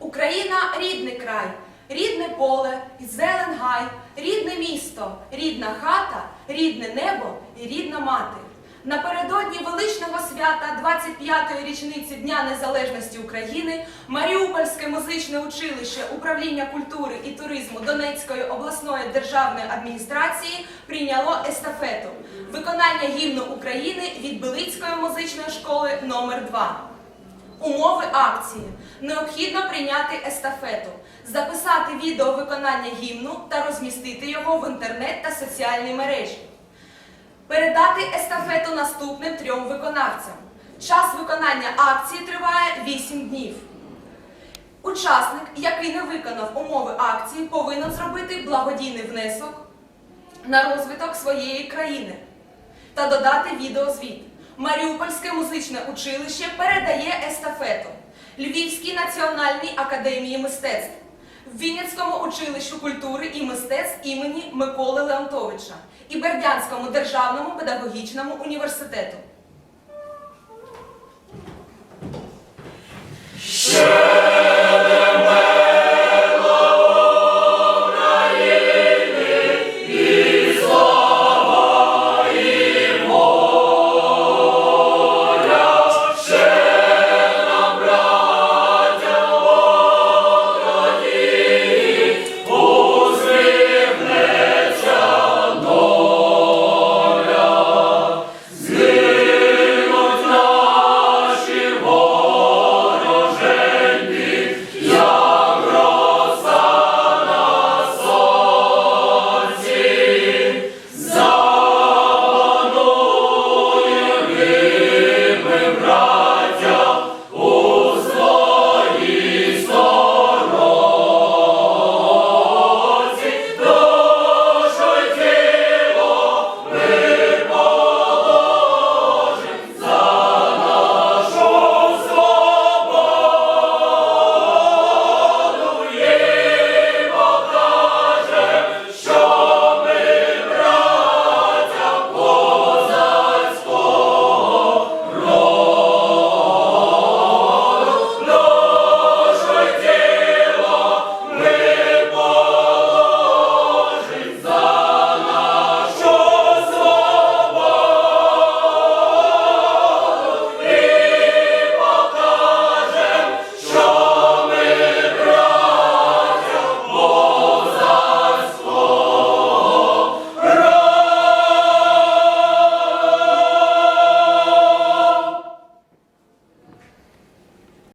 Україна рідний край, рідне поле, і зелен гай, рідне місто, рідна хата, рідне небо і рідна мати. Напередодні величного свята 25-ї річниці Дня Незалежності України Маріупольське музичне училище управління культури і туризму Донецької обласної державної адміністрації прийняло естафету виконання гімну України від Белицької музичної школи номер 2 Умови акції. Необхідно прийняти естафету, записати відео виконання гімну та розмістити його в інтернет та соціальні мережі. Передати естафету наступним трьом виконавцям. Час виконання акції триває 8 днів. Учасник, який не виконав умови акції, повинен зробити благодійний внесок на розвиток своєї країни та додати відеозвіт. Маріупольське музичне училище передає естафету Львівській національній академії мистецтв, Вінницькому училищу культури і мистецтв імені Миколи Леонтовича і Бердянському державному педагогічному університету.